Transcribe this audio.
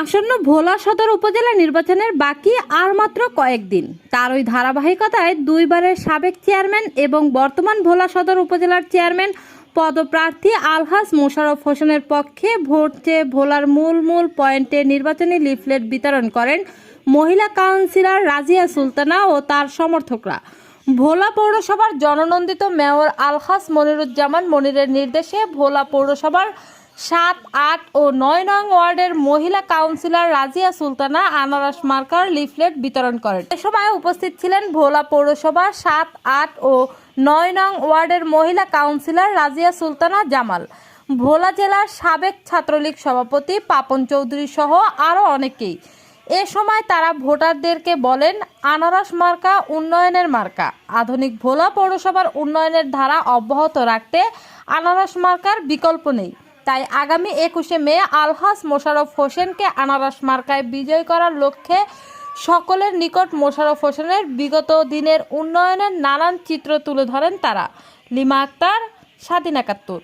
আসন্ন ভোলা সদর উপজেলা নির্বাচনের বাকি আর মাত্র কয়েকদিন। তার ওই ধারাবাহিকতায় দুইবারের সাবেক চেয়ারম্যান এবং বর্তমান ভোলা সদর উপজেলার চেয়ারম্যান পদপ্রার্থী আলহাজ মোশাররফ হোসেনের পক্ষে ভোট চেয়ে ভোলার মূল মূল পয়েন্টে নির্বাচনী লিফলেট বিতরণ করেন মহিলা কাউন্সিলর রাজিয়া সুলতানা ও তার সমর্থকরা। ভোলা পৌরসভার জননন্দিত মেয়র আলহাস মনিরুজ্জামান মনিরের নির্দেশে ভোলা পৌরসভার সাত, আট ও নয় নং ওয়ার্ডের মহিলা কাউন্সিলর রাজিয়া সুলতানা আনারস মার্কার লিফলেট বিতরণ করেন। এ সময় উপস্থিত ছিলেন ভোলা পৌরসভা সাত, আট ও নয় নং ওয়ার্ডের মহিলা কাউন্সিলর রাজিয়া সুলতানা জামাল। ভোলা জেলার সাবেক ছাত্রলীগ সভাপতি পাপন চৌধুরী সহ আরও অনেকেই। এ সময় তারা ভোটারদেরকে বলেন, আনারস মার্কা উন্নয়নের মার্কা। আধুনিক ভোলা পৌরসভার উন্নয়নের ধারা অব্যাহত রাখতে আনারস মার্কার বিকল্প নেই। তাই আগামী একুশে মে আলহাস মোশারফ হোসেনকে আনারস মার্কায় বিজয় করার লক্ষ্যে সকলের নিকট মোশারফ হোসেনের বিগত দিনের উন্নয়নের নানান চিত্র তুলে ধরেন তারা। লিমা আক্তার, স্বাধীন একাত্তর।